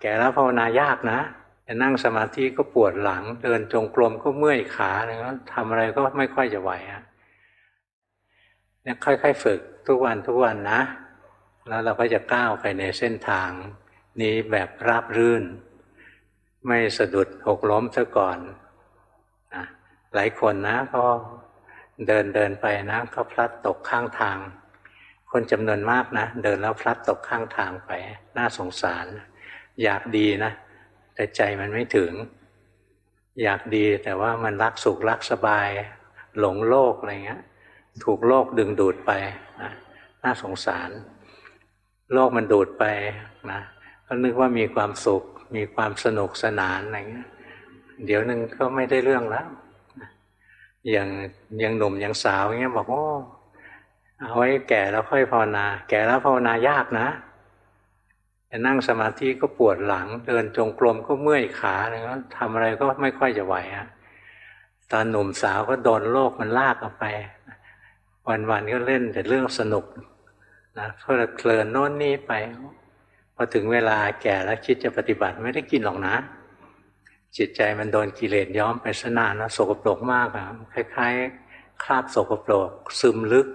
แก่แล้วภาวนายากนะจะนั่งสมาธิก็ปวดหลัง เดินจงกรมก็เมื่อยขาเนี่ยทำอะไรก็ไม่ค่อยจะไหวอะเนี่ยค่อยๆฝึกทุกวันทุกวันนะ แล้วเราก็จะก้าวไปในเส้นทาง นี้แบบราบรื่น ไม่สะดุดหกล้มซะก่อนนะหลายคนนะก็เดินเดินไปนะก็พลัดตกข้างทาง คนจำนวนมากนะ เดินแล้วพลัดตกข้างทางไป น่าสงสาร อยากดีนะแต่ใจมันไม่ถึง อยากดีแต่ว่ามันรักสุขรักสบาย หลงโลกอะไรเงี้ย ถูกโลกดึงดูดไปนะน่าสงสาร โลกมันดูดไปนะก็นึกว่ามีความสุข มีความสนุกสนานอะไรเงี้ยเดี๋ยวนึงก็ไม่ได้เรื่องแล้วอย่างยังหนุ่มยังสาวเงี้ยบอกโอ้เอาไว้แก่แล้วค่อยภาวนา แก่แล้วภาวนายากนะจะ นั่งสมาธิก็ปวดหลัง เดินจงกรมก็เมื่อยขาอะไรก็ทำอะไรก็ไม่ค่อยจะไหวอะตอนหนุ่มสาวก็โดนโลกมันลากออกไป วันๆก็เล่นแต่เรื่องสนุกนะเพลิดเพลินโน่นนี่ไปพอถึงเวลาแก่แล้วคิดจะปฏิบัติไม่ได้กินหรอกนะ จิตใจมันโดนกิเลสย้อมไปสนานนะสกปรกมากอะคล้ายๆ คราบสกปรกซึมลึก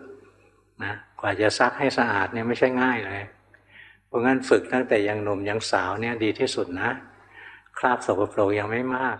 นะกว่าจะซักให้สะอาดเนี่ยไม่ใช่ง่ายเลย เพราะงั้นฝึกตั้งแต่ยังหนุ่มยังสาวเนี่ยดีที่สุดนะ คราบสกปรกยังไม่มาก